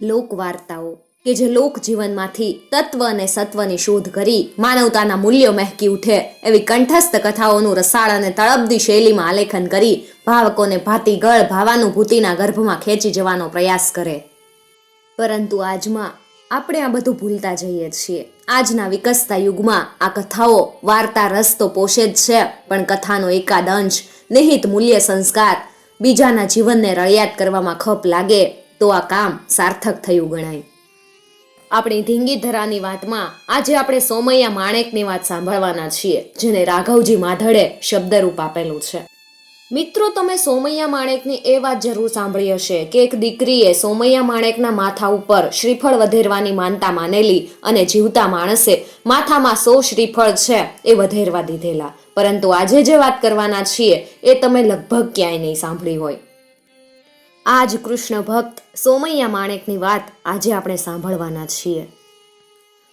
લોકવાર્તાઓ કે જે લોક જીવનમાંથી તત્વ અને સત્વની શોધ કરી માનવતાના મૂલ્યો મહેકી ઉઠે એવી કંઠસ્થ કથાઓનું રસાળ અને તળપદી શૈલીમાં આલેખન કરી ભાવકોને ભાતીગળ ભાવાનુભૂતિના ગર્ભમાં ખેંચી જવાનો પ્રયાસ કરે. પરંતુ આજમાં આપણે આ બધું ભૂલતા જઈએ છીએ. આજના વિકસતા યુગમાં આ કથાઓ વાર્તા રસ તો પોષે જ છે, પણ કથાનો એકાદ અંશ, નિહિત મૂલ્ય સંસ્કાર, બીજાના જીવનને રળિયાત કરવામાં ખપ લાગે તો આ કામ સાર્થક થયું ગણાય. આપણી ધીંગીધરાની વાતમાં આજે આપણે સોમૈયા માણેકની વાત સાંભળવાના છીએ, જેને રાઘવજી માધડે શબ્દરૂપ આપેલું છે. મિત્રો, તમે સોમૈયા માણેકની એ વાત જરૂર સાંભળી હશે કે એક દીકરીએ સોમૈયા માણેકના માથા ઉપર શ્રીફળ વધેરવાની માનતા માનેલી અને જીવતા માણસે માથામાં સો શ્રીફળ છે એ વધેરવા દીધેલા. પરંતુ આજે જે વાત કરવાના છીએ એ તમે લગભગ ક્યાંય નહીં સાંભળી હોય. આ જ કૃષ્ણ ભક્ત સોમૈયા માણેકની વાત આજે આપણે સાંભળવાના છીએ.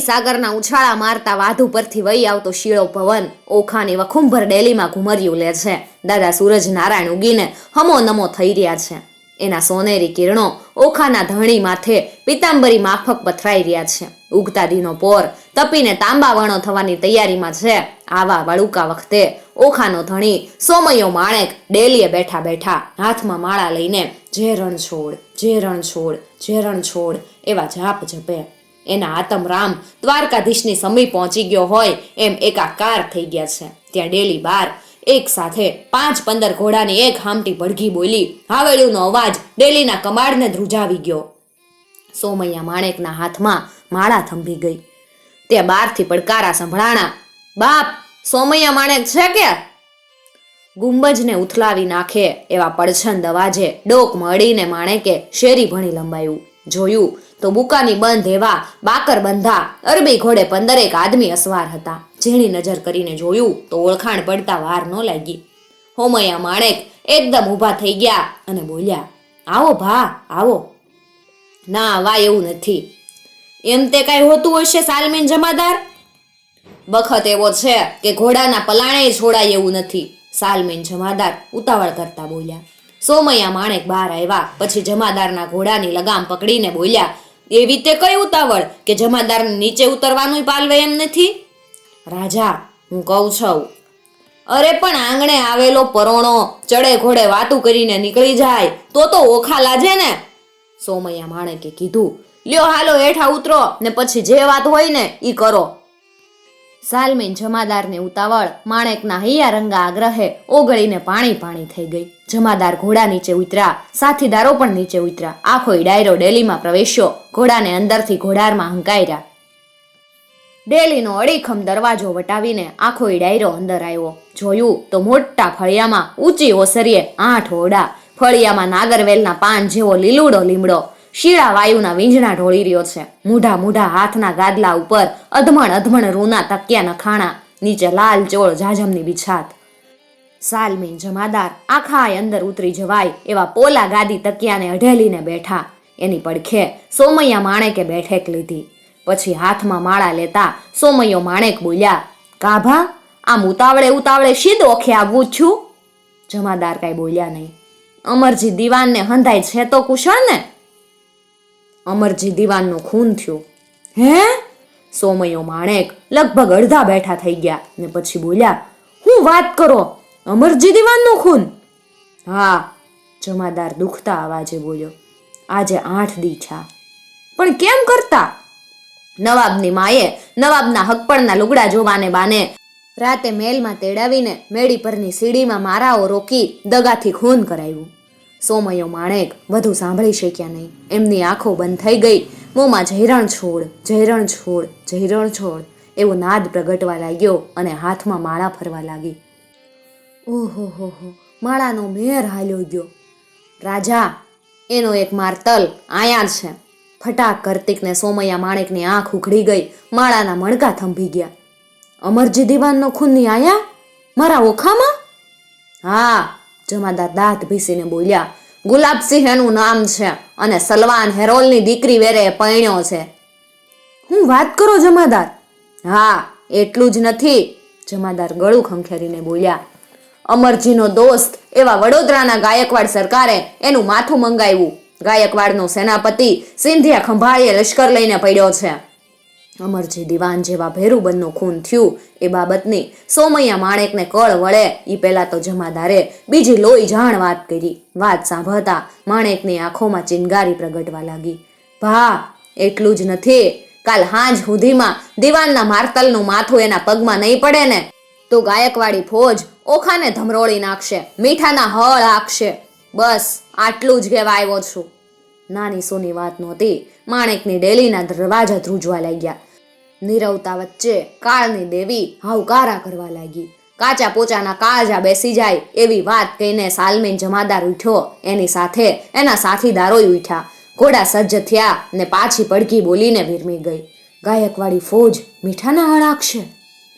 સાગરના ઉછાળા મારતા વાધુ પરથી વહી આવતો શીળો પવન ઓખાની વખુંભર ડેલીમાં ઘુમર્યું લે છે. દાદા સૂરજ નારાયણ ઉગીને હમો નમો થઈ રહ્યા છે. એના સોનેરી કિરણો ઓખાના ધણી માથે પિતાંબરી માફક પથરાઈ રહ્યા છે. ઉગતા દીનો પોર તપીને તાંબા વણો થવાની તૈયારીમાં છે. આવા વળુકા વખતે ઓખાનો ધણી સોમયો માણેક ડેલીએ બેઠા બેઠા હાથમાં માળા લઈને, જે રણ છોડ, જે રણ છોડ, જે રણ છોડ, એવા જાપ જપે. એના આતમ રામ દ્વારકાધીશની સમી પહોંચી ગયો હોય એમ એકાકાર થઈ ગયા છે. ત્યાં ડેલી બાર એક સાથે પાંચ પંદર ઘોડાની એક હામટી ભડઘી બોલી હાવેળીનો અવાજ ડેલીના કમાડને ધ્રુજાવી ગયો. સોમૈયા માણેકના હાથમાં માળા થંભી ગઈ. તે બારથી પડકારા સંભળાણા, બાપ, સોમૈયા માણેક છે કે? ગુંબજને ઉથલાવી નાખે એવા પડછંદ અવાજે ડોક મળીને માણેકે શેરી ભણી લંબાયું. જોયું તો બુકાની બંધ એવા બાકર બંધા અરબી ઘોડે પંદરેક આદમી અસવાર હતા. ઝીણી નજર કરીને જોયું તો ઓળખાણ પડતા વાર ન લાગી. હોમયા માણેક એકદમ ઊભા થઈ ગયા અને બોલ્યા, આવો ભા, આવો. ના વા એવું નથી. એમ તે કાંઈ હોતું હશે, સાલમીન જમાદાર? બખત એવો છે કે ઘોડાના પલાણે છોડાય એવું નથી. સાલમીન જમાદાર ઉતાવળ કરતા બોલ્યા. સોમયા માણેક બહાર આવ્યા, પછી જમાદારના ઘોડાની લગામ પકડીને બોલ્યા, એવી તે કઈ ઉતાવળ કે જમાદારને નીચે ઉતરવાનું પાલવે એમ નથી? રાજા, હું કહું છું. અરે પણ આંગણે આવેલો પરોણો ચડે ઘોડે વાતું કરીને નીકળી જાય, તો તો ઓખા લાજે ને? સોમૈયા માણેકે કીધું, લ્યો હાલો હેઠા ઉતરો ને પછી જે વાત હોય ને એ કરો. સાલમીન જમાદારને ઉતાવળ, માણેકના હૈયા રંગા આગ્રહે ઓગળીને પાણી પાણી થઈ ગઈ. જમાદાર ઘોડા નીચે ઉતર્યા, સાથીદારો પણ નીચે ઉતર્યા. આખો ડાયરો ડેલીમાં પ્રવેશ્યો, ઘોડાને અંદરથી ઘોડારમાં હંકાર્યા. ડેલીનો અડીખમ દરવાજો વટાવીને આખો ડાયરો અંદર આવ્યો. જોયું તો મોટા ફળિયામાં ઊંચી ઓસરીએ આઠ ઓરડા, ફળિયામાં નાગરવેલના પાન જેવો લીલુડો લીમડો, શીળા વાયુના વીંજણા ઢોળી રહ્યો છે. મૂઢા મૂઢા હાથના ગાદલા ઉપર અધમણ અધમણ રૂના તકિયા નખાણા નીચે લાલ ચોળ જાજમની બિછાત. સાલમીન જમાદાર આખાય અંદર ઉતરી જવાય એવા પોલા ગાદી તકિયાને અઢેલીને બેઠા. એની પડખે સોમૈયા માણેકે બેઠેક લીધી. પછી હાથમાં માળા લેતા સોમૈયો માણેક બોલ્યા, કાભા આમ ઉતાવળે ઉતાવળે શીદ ઓખે આવું છું? જમાદાર કાંઈ બોલ્યા નહીં. અમરજી દીવાનને હંધાય છે તો કુશળ ને? અમરજી દીવાનનું ખૂન થયું. હે? સોમયો માણેક લગભગ અડધા બેઠા થઈ ગયા ને પછી બોલ્યા, હું વાત કરો, અમરજી દીવાનનું ખૂન? હા, જમાદાર દુખતા અવાજે બોલ્યો, આજે આઠ દી છા. પણ કેમ કરતા? નવાબની માએ નવાબના હકપણના લુગડા જોવાને બાને રાતે મેલમાં તેડાવીને મેળી પરની સીડીમાં મારાઓ રોકી દગાથી ખૂન કરાવ્યું સોમયો માણેક વધુ સાંભળી શક્યા નહીં. એમની આંખો બંધ થઈ ગઈ. મોંમાં જયરણ છોડ જૈરણ છોડ જૈરણ છોડ એવો નાદ પ્રગટવા લાગ્યો અને હાથમાં માળા ફરવા લાગી. ઓહો, હો હો, માળાનો મેર હાલ્યો ગયો. રાજા, એનો એક મારતલ આયા છે. ફટાક કરતીકને સોમૈયા માણેકની આંખ ઉઘડી ગઈ. માળાના મણકા થંભી ગયા. અમરજી દીવાનનો ખૂનની આયા? મારા ઓખામાં? હા, જમાદાર દાંત ભીસીને બોલ્યા. ગુલાબસિંહ એનું નામ છે અને સલવાન હેરોલની દીકરી વેરે પૈણ્યો છે. હું વાત કરો જમાદાર? હા, એટલું જ નથી, જમાદાર ગળું ખંખેરીને બોલ્યા. અમરજીનો દોસ્ત એવા વડોદરાના ગાયકવાડ સરકારે એનું માથું મંગાવ્યું. ગાયકવાડનો સેનાપતિ સિંધિયા ખંભાળીએ લશ્કર લઈને પડ્યો છે. અમરજી દિવાન જેવા ભેરુબંધનું ખૂન થયું એ બાબતની સોમૈયા માણેકને કળ વળે એ પહેલાં તો જમાદારે બીજી લોહી જાણ વાત કરી. વાત સાંભળતા માણેકની આંખોમાં ચિનગારી પ્રગટવા લાગી. ભા, એટલું જ નથી. કાલ હાંજ સુધીમાં દિવાનના માર્તલનું માથું એના પગમાં નહીં પડે ને, તો ગાયકવાડી ફોજ ઓખાને ધમરોળી નાખશે, મીઠાના હળ આખશે. બસ, આટલું જ કહેવા આવ્યો છું. નાની સોની વાત નહોતી, માણેકની ડેલીના દરવાજા ધ્રુજવા લાગ્યા. નિરવતા વચ્ચે કાળની દેવી હાવકારા કરવા લાગી. કાચા પોચાના કાળજા બેસી જાય એવી વાત કહીને સાલમેન જમાદાર ઉઠ્યો. એની સાથે એના સાથીદારોય ઉઠ્યા. ઘોડા સજ્જ થયા ને પાછી પડકી બોલીને વિરમી ગઈ. ગાયકવાડી ફોજ મીઠાના હળાકશે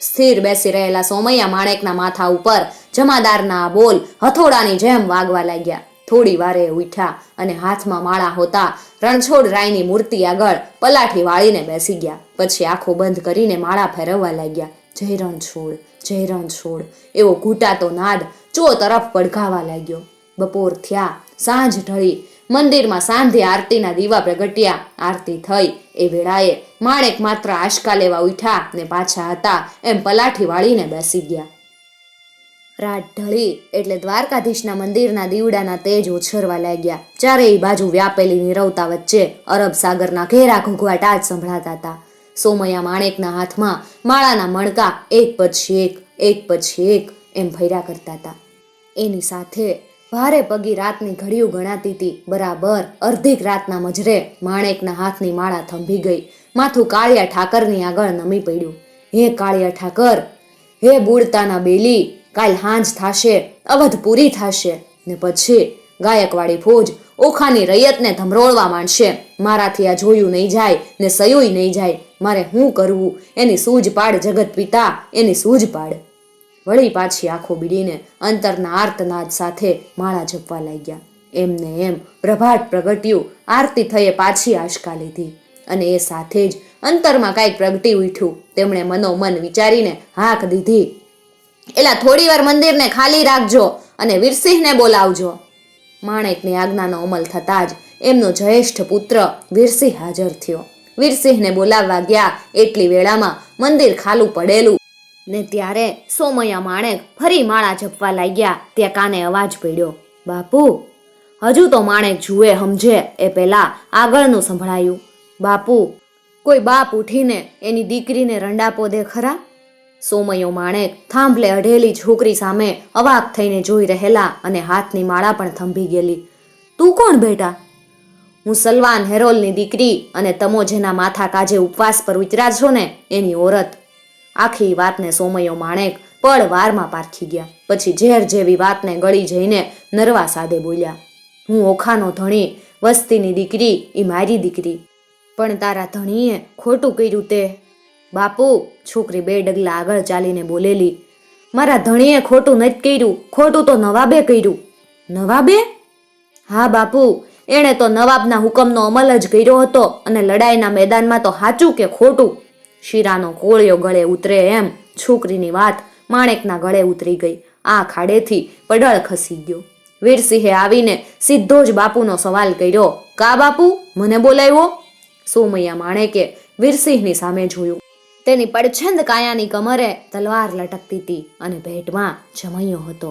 સ્થિર બેસી રહેલા સોમૈયા માણેકના માથા ઉપર જમાદારના બોલ હથોડાની જેમ વાગવા લાગ્યા. થોડી વારે ઉઠ્યા અને હાથમાં માળા હોતા રણછોડ રાયની મૂર્તિ આગળ પલાઠી વાળીને બેસી ગયા. પછી આંખો બંધ કરીને માળા ફેરવવા લાગ્યા. જય રણછોડ જય રણછોડ, એવો ઘૂંટાતો નાદ ચો તરફ પડઘાવા લાગ્યો. બપોર થયા, સાંજ ઢળી મંદિરમાં સાંજે આરતીના દીવા પ્રગટ્યા. આરતી થઈ એ વેળાએ માણેક માત્ર આશકા લેવા ઉઠ્યા ને પાછા હતા. એમ પલાઠી વાળીને બેસી ગયા. રાત ઢળી એટલે દ્વારકાધીશના મંદિરના દીવડાના તેજ ઉછરવા લાગ્યા. ચારેય બાજુ વ્યાપેલી નિરવતા વચ્ચે અરબ સાગરના ઘેરા ઘૂઘવાટા જ સંભળાતા હતા. સોમયા માણેકના હાથમાં માળાના મણકા એક પછી એક એક પછી એક એમ ભર્યા કરતા હતા. એની સાથે ભારે પગી રાતની ઘડિયું ગણાતી હતી બરાબર અર્ધીક રાતના મજરે માણેકના હાથની માળા થંભી ગઈ. માથું કાળિયા ઠાકરની આગળ નમી પડ્યું. હે કાળિયા ઠાકર, હે બુડતાના બેલી, કાલ હાંજ થાશે, અવધ પૂરી થાશે. ને પછી ગાયકવાડી ફોજ ઓખાની રૈયતને ધમરોળવા માંડશે. મારાથી આ જોયું નહીં જાય, ને સયુંય નહીં જાય. મારે શું કરવું? એની સૂઝ પાડ જગત પિતા, એની સૂઝ પાડ વળી પાછી આંખો બીડીને અંતરના આર્તનાદ સાથે માળા જપવા લાગ્યા. એમને એમ પ્રભાત પ્રગટ્યું, આરતી થયે પાછી આશકા લીધી અને એ સાથે જ અંતરમાં કાંઈક પ્રગટી ઉઠ્યું. તેમણે મનોમન વિચારીને હાક દીધી, એલા થોડી વાર મંદિરને ખાલી રાખજો અને વીરસિંહને બોલાવજો. માણેકની આજ્ઞાનો અમલ થતાં જ એમનો જ્યેષ્ઠ પુત્ર વીરસિંહ હાજર થયો. વીરસિંહને બોલાવવા ગયા એટલી વેળામાં મંદિર ખાલું પડેલું ને ત્યારે સોમયા માણેક ફરી માળા જપવા લાગ્યા. ત્યાં કાને અવાજ પડ્યો, બાપુ, હજુ તો માણેક જુએ સમજે એ પહેલા આગળનું સંભળાયું. બાપુ, કોઈ બાપ ઉઠીને એની દીકરીને રંડાપો દે ખરા? સોમયો માણેક થાંભલે અઢેલી છોકરી સામે અવાક થઈને જોઈ રહેલા અને હાથની માળા પણ થંભી ગયેલી. તું કોણ બેટા? હું સલવાન હેરોલની દીકરી અને તમો જેના માથા કાજે ઉપવાસ પર ઉતર્યા છો ને, એની ઓરત. આખી વાતને સોમયો માણેક પળ વારમાં પારખી ગયા. પછી ઝેર જેવી વાતને ગળી જઈને નરવા સાદે બોલ્યા, હું ઓખાનો ધણી, વસ્તીની દીકરી એ મારી દીકરી. પણ તારા ધણીએ ખોટું કર્યું તે. બાપુ, છોકરી બે ડગલા આગળ ચાલીને બોલેલી, મારા ધણીએ ખોટું નથી કર્યું, ખોટું તો નવાબે કર્યું. નવાબે? હા બાપુ, એણે તો નવાબના હુકમનો અમલ જ કર્યો હતો અને લડાઈના મેદાનમાં તો સાચું કે ખોટું? શીરાનો કોળિયો ગળે ઉતરે એમ છોકરીની વાત માણેકના ગળે ઉતરી ગઈ. આ ખાડેથી પડળ ખસી ગયો. વીરસિંહે આવીને સીધો જ બાપુનો સવાલ કર્યો, કા બાપુ, મને બોલાવ્યો? સોમૈયા માણેકે વીરસિંહની સામે જોયું. તેની પડછંદ કાયાની કમરે તલવાર લટકતી હતી અને ભેટમાં જમૈયો હતો.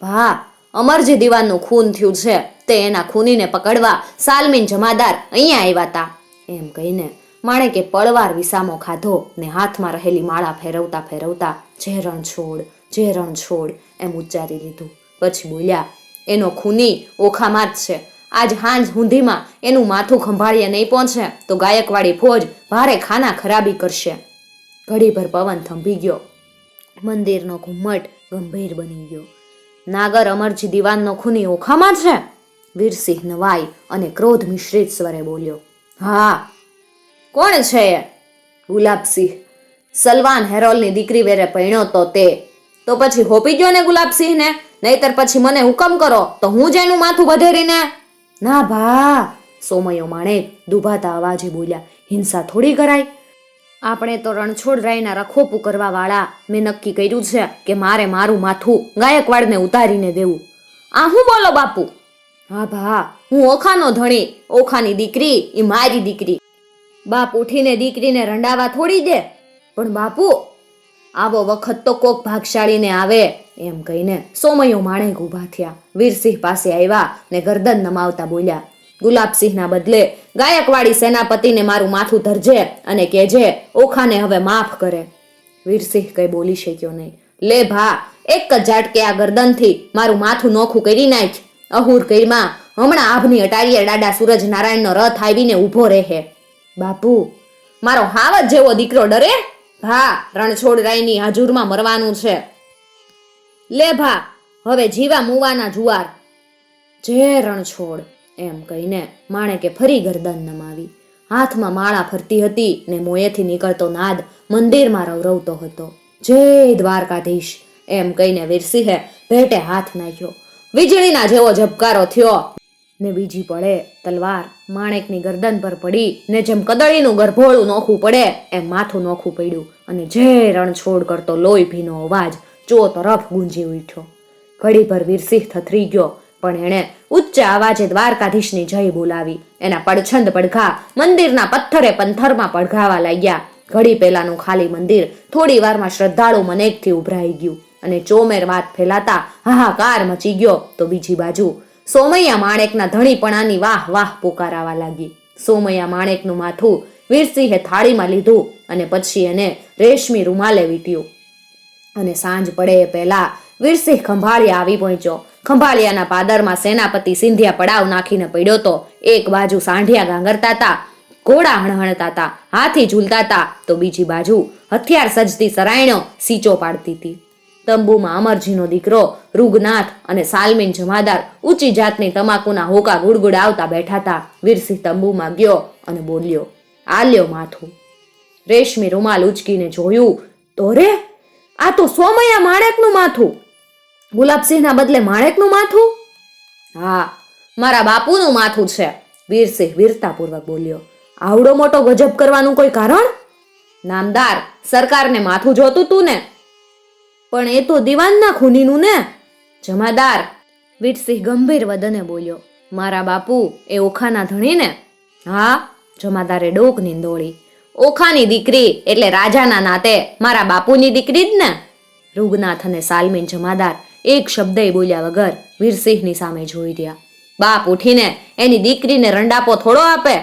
ભા અમરજી દીવાનનું ખૂન થયું છે, તે એના ખૂનીને પકડવા સાલમીન જમાદાર અહીંયા આવ્યા હતા એમ કહીને માણેકે પળવાર વિસામો ખાધો ને હાથમાં રહેલી માળા ફેરવતા ફેરવતા જે છોડ જે છોડ, એમ ઉચ્ચારી લીધું પછી બોલ્યા, એનો ખૂની ઓખામાં જ છે. આજ હાંજ હુંધીમાં એનું માથું ખંભાળીએ નહીં પહોંચે, તો ગાયકવાડી ફોજ ભારે ખાના ખરાબી કરશે. ઘડીભર પવન થંભી ગયો. મંદિરનો ઘુમ્મટ ગંભીર બની ગયો. નાગર અમરજી દિવાનનો ખૂની ઓખામાં છે? વીરસિંહ નવાઈ અને ક્રોધ મિશ્રિત સ્વરે બોલ્યો. હા કોણ છે ગુલાબસિંહ. સલવાન હેરોલની દીકરી વેરે પહેણ્યો તો તે. તો પછી હોપી ગયો ને ગુલાબસિંહને? નહીતર પછી મને હુકમ કરો, તો હું જ એનું માથું વધેરીને ના ભા, સોમયો માણે દુભાતા અવાજે બોલ્યા, હિંસા થોડી કરાય? આપણે તો રણછોડ રાયના રખોપુ કરવા વાળા મેં નક્કી કર્યું છે કે મારે મારું માથું ગાયકવાડને ઉતારીને દેવું. આ હું બોલો બાપુ? હા ભા, હું ઓખાનો ધણી, ઓખાની દીકરી એ મારી દીકરી. બાપ ઉઠીને દીકરીને રંડાવા થોડી દે. પણ બાપુ, આવો વખત તો કોક ભાગશાળીને આવે એમ કહીને સોમયો માણેક ઊભા થયા. વીરસિંહ પાસે આવ્યા ને ગરદન નમાવતા બોલ્યા, ગુલાબસિંહના બદલે ગાયકવાડી સેનાપતિને મારું માથું ધરજે અને કહેજે ઓખાને હવે માફ કરે. વીરસિંહ કઈ બોલી શક્યો નહીં. લે ભા, એક જ ઝાટકે આ ગરદનથી મારું માથું નોખું કરી નાખ. અહુર કઈમાં હમણાં આભની અટારીએ ડાડા સૂરજ નારાયણનો રથ આવીને ઊભો રહે. બાપુ, મારો હાવત જેવો દીકરો ડરે? ભા રણછોડરાયની હાજુરમાં મરવાનું છે. લે ભા, હવે જીવા મુવાના જુવાર. જે રણછોડ, એમ કહીને માણેકે ફરી ગરદન નમાવી. હાથમાં માળા ફરતી હતી ને મોયેથી નીકળતો નાદ મંદિરમાં રવરવતો હતો. જય દ્વારકાધીશ, એમ કહીને વીરસિંહે ભેટે હાથ નાખ્યો. વીજળીના જેવો ઝબકારો થયો. ને બીજી પડે તલવાર, માણેકની ગરદન પર પડી ને જેમ કદળીનું ગરભોળું નોખું પડે એમ માથું નોખું પડ્યું અને જે રણછોડ કરતો લોહી ભીનો અવાજ ચો તરફ ગુંજી ઉઠ્યો. ઘડીભર વીરસિંહ થથરી ગયો, પણ એણે ઉચ્ચ અવાજે દ્વારકાધીશની જય બોલાવી. એના પડછંદ પડઘા મંદિરના પથ્થરે પંથરમાં પડઘાવા લાગ્યા. ઘડી પહેલાનું ખાલી મંદિર થોડી વારમાં શ્રદ્ધાળુ મનેકથી ઉભરાઈ ગયું અને ચોમેર વાત ફેલાતા હાહાકાર મચી ગયો. તો બીજી બાજુ સોમૈયા માણેકના ધણીપણાની વાહ વાહ પોકારાવા લાગી. સોમૈયા માણેકનું માથું વીરસિંહે થાળીમાં લીધું અને પછી એને રેશમી રૂમાલે વીટ્યું. અને સાંજ પડે એ પહેલા વીરસિંહ ખંભાળિયા આવી પહોંચ્યો. ખંભાળિયાના પાદરમાં સેનાપતિ સિંધિયા પડાવ નાખીને પડ્યો તો એક બાજુ સાંઢિયા ગાંગરતા હતા ઘોડા હણહણતા હતા હાથી ઝૂલતા હતા તો બીજી બાજુ હથિયાર સજતી સરાયણો સીચો પાડતી હતી તંબુમાં અમરજીનો દીકરો, રૂગનાથ અને સાલમીન જમાદાર ઊંચી જાતની તમાકુના હોકા ગુડગુડ આવતા બેઠા હતા વીરસિંહ તંબુમાં ગયો અને બોલ્યો, આલ્યો માથું. રેશમી રૂમાલ ઉચકીને જોયું, તો રે, આ તો સોમયા માણેકનું માથું. ગુલાબસિંહના બદલે માણેકનું માથું? હા, મારા બાપુનું માથું છે. વીરસિંહ વીરતાપૂર્વક બોલ્યો, આવડો મોટો ગજબ કરવાનું કોઈ કારણ? નામદાર, સરકારને માથું જોતું તું ને પણ એ તો દિવાનના ખૂનીનું ને. જમાદાર, વીરસિંહ ગંભીર વદને બોલ્યો, મારા બાપુ, એ ઓખાના ધણીને. હા, જમાદારે ડોક નિંદોળી. ઓખાની દીકરી, એટલે રાજાના નાતે મારા બાપુની દીકરી જ ને? રૂગનાથ અને સાલમીન જમાદાર એક શબ્દય બોલ્યા વગર વીરસિંહની સામે જોઈ રહ્યા. બાપ ઉઠીને એની દીકરીને રંડાપો થોડો આપે.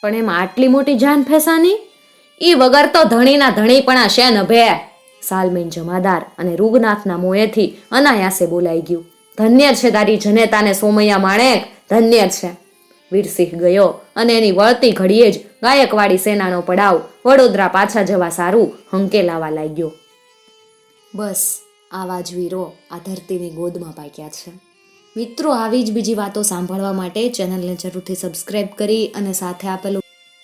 પણ એમાં આટલી મોટી જાન ફેસાની? એ વગર તો ધણીના ધણીપણા છે નભે સાલમીન જમાદાર અને રૂગનાથના મોંએથી અનાયાસે બોલાઈ ગયું. ધન્ય છે તારી જનેતાને સોમૈયા માણેક ધન્ય છે. વીરસિંહ ગયો અને એની વળતી ઘડીએ જ ગાયકવાડી સેનાનો પડાવ વડોદરા પાછા જવા સારું હંકેલાવા લાગ્યો. બસ આવા જ વીરો આ ધરતીની ગોદમાં પાક્યા છે. મિત્રો, આવી જ બીજી વાતો સાંભળવા માટે ચેનલને જરૂરથી સબસ્ક્રાઈબ કરી અને સાથે આપેલું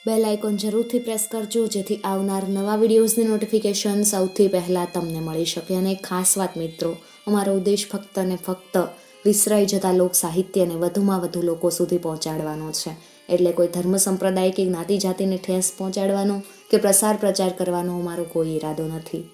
બેલ આઇકોન જરૂરથી પ્રેસ કરજો, જેથી આવનાર નવા વિડીયોઝની નોટિફિકેશન સૌથી પહેલાં તમને મળી શકે. અને ખાસ વાત મિત્રો, અમારો ઉદ્દેશ ફક્ત અને ફક્ત વિસરાઈ જતા લોક સાહિત્યને વધુમાં વધુ લોકો સુધી પહોંચાડવાનો છે. એટલે કોઈ ધર્મ સંપ્રદાય કે જ્ઞાતિ જાતિને ઠેસ પહોંચાડવાનો કે પ્રસાર પ્રચાર કરવાનો અમારો કોઈ ઈરાદો નથી.